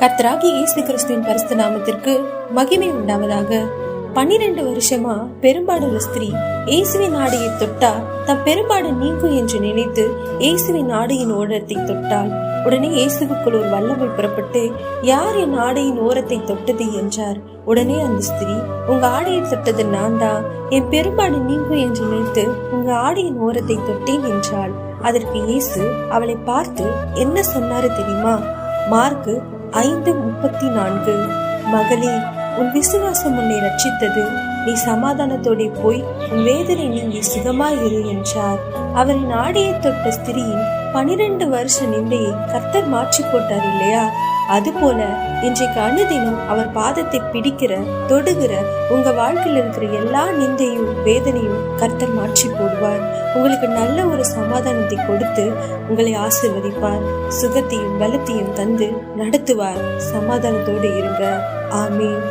கர்த்தராகி இயேசு கிறிஸ்துவின் பரிசுத்த நாமத்திற்கு மகிமை உண்டாவதாக. பன்னிரண்டு வருஷமா பெரும்பாடுள்ள ஸ்திரீ இயேசுவின் ஆடையை தொட்டா தம் பெரும்பாடு நீங்கும் என்று நினைத்து இயேசுவின் ஆடையின் ஓரத்தை தொட்டாள் உடனே இயேசுவுக்குள் ஒரு வல்லமை புறப்பட்டு யார் என் ஆடையின் ஓரத்தை தொட்டது? என்றார். உடனே அந்த ஸ்திரீ உங்க ஆடையை தொட்டது நான் தான் என் பெரும்பாடு நீங்கும் என்று நினைத்து உங்க ஆடையின் ஓரத்தை தொட்டேன் என்றாள். அதற்கு இயேசு அவளை பார்த்து என்ன சொன்னாரு தெரியுமா? மார்க்கு ஐந்து முப்பத்தி நான்கு. மகளே உன் விசுவாசம் உன்னை ரட்சித்தது நீ சமாதானத்தோடு போய் உன் வேதனை நீங்கி சுகமாயிரு என்றார். அவரின் ஆடையை தொட்ட ஸ்திரீயின் பனிரெண்டு வருஷ நிந்தையை கர்த்தர் மாற்றி போட்டார் இல்லையா? அதுபோல இன்றைக்கு அனுதினம் அவர் பாதத்தை பிடிக்கிற தொடுகிற உங்க வாழ்க்கையில் இருக்கிற எல்லா நிந்தையும் வேதனையும் கர்த்தர் மாற்றி போடுவார். உங்களுக்கு நல்ல ஒரு சமாதானத்தை கொடுத்து உங்களை ஆசிர்வதிப்பார். சுகத்தையும் பலத்தையும் தந்து நடத்துவார். சமாதானத்தோடு இருங்க. ஆமீன்.